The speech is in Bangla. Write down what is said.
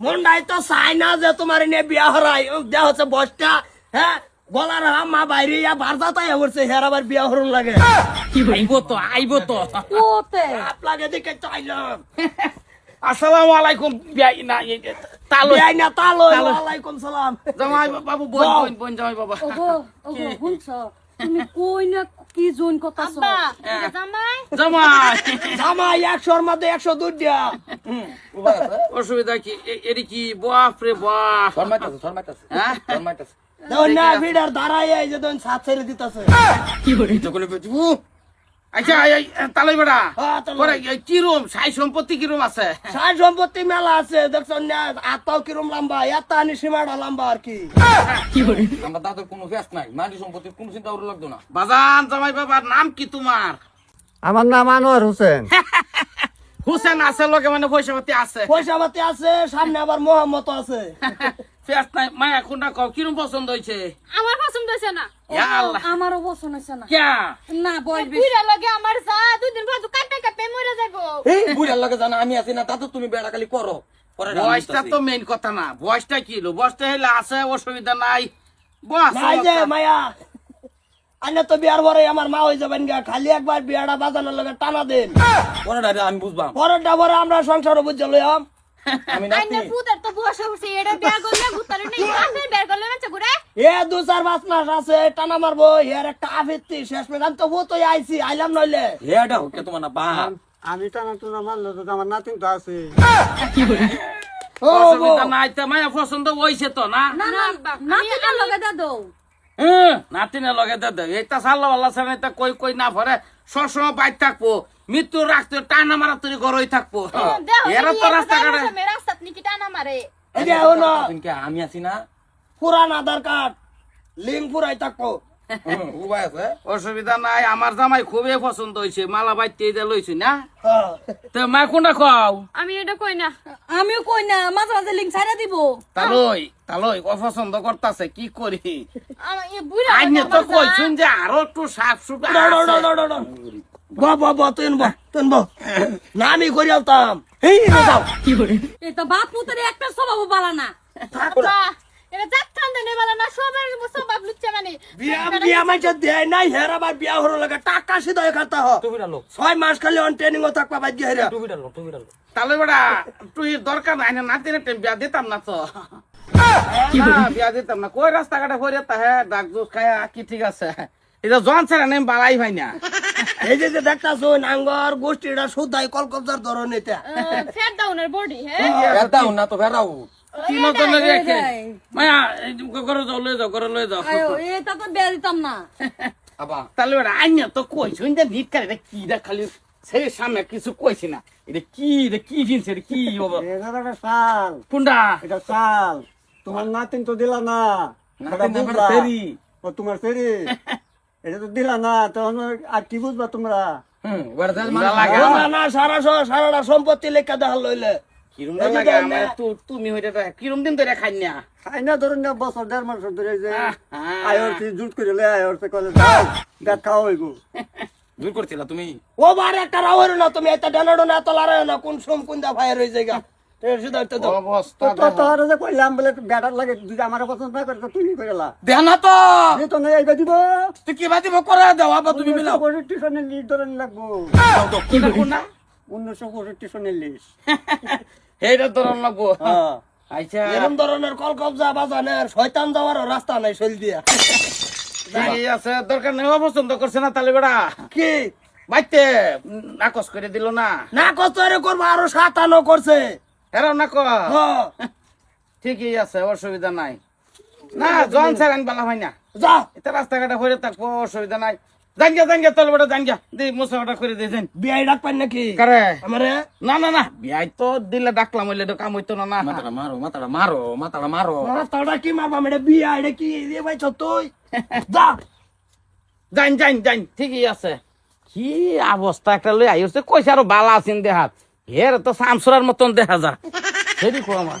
মন্ডাই তো চাই না যে তোমার এনে বিয়া হরাই দেয়া হচ্ছে বসটা হ্যাঁ গলার হামা বাইরে ইয়া বারদা তাই হচ্ছে হের আবার বিয়া হরুন লাগে। আইব তো আইব তো। কোতে? আপনাকে দিকে চাইলাম আসসালামু আলাইকুম বিয়াই না তালো। বিয়াই না তালো। ওয়ালাইকুম সালাম। জামাই বাবু বোন। বোন বোন জামাই বাবা। ওগো ওগো শুনছ? তুমি কই না কি জোন কথা আব্বা এটা জামাই? জামাই। 100 এর মধ্যে একশো দুধ দিয়া। অসুবিধা কি? এরি কি বাপ রে বাপ শর্মাইতাছে শর্মাইতাছে হ্যাঁ? শর্মাইতাছে। না ভিড়ার দাঁড়াই এই যে দেখুন সাত ছেড়ে দিতেছে। তো কোলে পেছু আচ্ছা বেড়া। হ্যাঁ, কিরম সাই সম্পত্তি কিরম আছে? সার সম্পত্তি মেলা আছে দেখছেন না? আত্মাও কিরম লম্বা? এত আনি সীমাটা লম্বা আর কি। আমার দাদুর কোনো ফেস নাই মাটি সম্পত্তির কোনো চিন্তা করে লাগতো না। বাজান জামাই বাবার নাম কি তোমার? আমার নাম আনোয়ার হোসেন। হুসেন আছে লোকে মানে পয়সা পাতি আছে। পয়সা পাতি আছে সামনে আবার মোহাম্মত আছে। ফেস নাই মায়া কোনটা কিরম পছন্দ হয়েছে আমার পছন্দ না? আমারও বসন হইছে না। ক্যা না লাগে আমার যা কাটে মরে যাব। এই বুড়ার লাগে জানা আমি আছি না দাদু তুমি বেড়া খালি করো বয়সটা তো মেইন কথা না বয়সটা কি হলো? বয়সটা হলে আছে অসুবিধা নাই। বস নাই যে মায়া। আনে তো বিয়ার পরে আমার মা হয়ে যাবেন গা খালি একবার বিয়াটা বাজানোর লগে টানা দেন। পরে আমি বুঝবাম। পরেরটা পরে আমরা সংসার বুঝে লইয়াম। আমি নাতি? পুতার তো বসে বসে এটা বিয়া করলে ভূতারে নেই বাপের বিয়া করলে না ঘুরে এ দু চার পাঁচ মাস আছে টানা মারবো এর একটা আবৃত্তি শেষ মেয়ে আমি তো আইছি আইলাম নইলে। হেটা হকে তোমার না বাপ। আমি টানা টুনা মারলো তো আমার নাতিন তো আছে। নাই তো মায়া পছন্দ হইছে তো না? না না না লগে দে দাও হুম, নাতিনের লগে দে দে। এইটা সাল্লা আল্লাহ সামনে তা কই কই না ভরে। সবসময় বাইর থাকব মৃত্যু রাখতে টানা মারা তুই ঘরই থাকব এরা তো রাস্তাঘাটে আমি আছি না পুরান আধার কার্ড লিঙ্ক পুরাই থাকব অসুবিধা নাই আমার জামাই খুবই পছন্দ হয়েছে মালা বাইতে এটা লইছি না? হ্যাঁ। তো মা কোনটা খাও আমি এটা কই না। আমিও কই না মাঝে মাঝে লিঙ্ক ছাড়া দিব। তালই তালই অপছন্দ করতেছে কি করি? আইনে তো কইছুন যে আরও একটু সাফ তুই তুই। না আমি করি আলতাম এই। এটা বাপ একটা স্বভাব বালা না আব্বা এটা যাত্রান দেনে বলে না সবার সবাব লুচ্চা মানে। বিয়া বিয়া মাইছে দেয় নাই হের আবার বিয়া হলো লাগে টাকা সিধা খাতা হ। টুপি ডালো ছয় মাস খালি অন ট্রেনিং ও থাকবা বাদ দিয়ে হেরা। টুপি ডালো টুপি ডালো তাহলে বেড়া তুই দরকার নাই না নাতিনে টেম বিয়া দিতাম না তো। বিয়া দিতাম না। কই রাস্তাঘাটে ফিরে তাহে ডাক জুস খায়া কি ঠিক আছে? এটা জন ছেড়ে নেম বাড়াই ভাই না। এই যে যে দেখতাছো নাঙ্গর গোষ্ঠীটা শুদ্ধাই কলকবজার ধরন এটা। ডাউনের বডি হ্যাঁ? বেড়াও না তো জনের রেখে? মায়া ঘরে যাও লয়ে যাও ঘরে লয়ে যাও। এটা তো বেয়া দিতাম না। আবা। তাহলে বেড়া আইনে তো কইছুন যে ভিট এটা কি দেখ খালি সেই সামনে কিছু কইছি না। এটা কি এটা কি জিনিস এটা কি বাবা এটা একটা শাল কোনটা? এটা শাল তোমার নাতিন তো দিলা না। তোমার ফেরি? এটা তো দিলা না তখন আর কি বুঝবা তোমরা? সারা সারাটা সম্পত্তি লেখা দেখাল লইলে। কিরম লাগে আমার না। তুমি হইতে তা কিরম দিন ধরে খাই না? খাই না ধরুন না বছর দেড় মাস ধরে যে আয়র জুট করে লে আয়র সে কলে দেখ খাওয়া হইব। দূর করছিলা তুমি? ও বার একটা রাওয়ার না তুমি এটা ডানাডো না তো না কোন সোম কোন দা ফায়ার যায় সিধা উঠতে দাও। অবস্থা তো তোর যে কইলাম বলে ব্যাটার লাগে যদি আমার পছন্দ না করে তুমি কইলা। দেহ না তো! এই তো নাই আইবা দিব। তুই কি বাতিব করে দাও আবার তুমি মিলাও। পঁয়ষট্টি সনের লিস্ট ধরে লাগবো। কোনটা কোনটা? উনিশশো পঁয়ষট্টি সনের লিস্ট এইটা ধরন লাগবো হ্যাঁ। আচ্ছা এরকম ধরনের কল কবজা বাজানের শয়তান যাওয়ার রাস্তা নাই শৈল দিয়া। আছে দরকার নেই অপছন্দ করছে না তাহলে বেড়া। কি? বাইতে নাকচ করে দিল না। না কত এর করব আরও সাতানো করছে। এরাও নাক হ্যাঁ, ঠিকই আছে অসুবিধা নাই। না জন স্যার আনি বালা হয় না। যা। এটা রাস্তাঘাটে হয়ে থাকব অসুবিধা নাই। জান গিয়া জান গিয়া তলে বেটা জান গিয়া দিই মুসাফাটা করে দিয়েছেন বিয়াই নাকি? কারে? আমারে? না না না বিয়াই তো দিলে ডাকলাম হইলে তো কাম হইতো না না। মাথাটা মারো মাথাটা মারো মাথাটা মারো। মাথাটা কি কি? তুই? যা। জান জান জান ঠিকই আছে। কি অবস্থা? একটা লই আইছে কইছে আরও বালা আছেন দেহাত। এর তো সামসুরার মতন দেখা যা। সেদি কো আমার।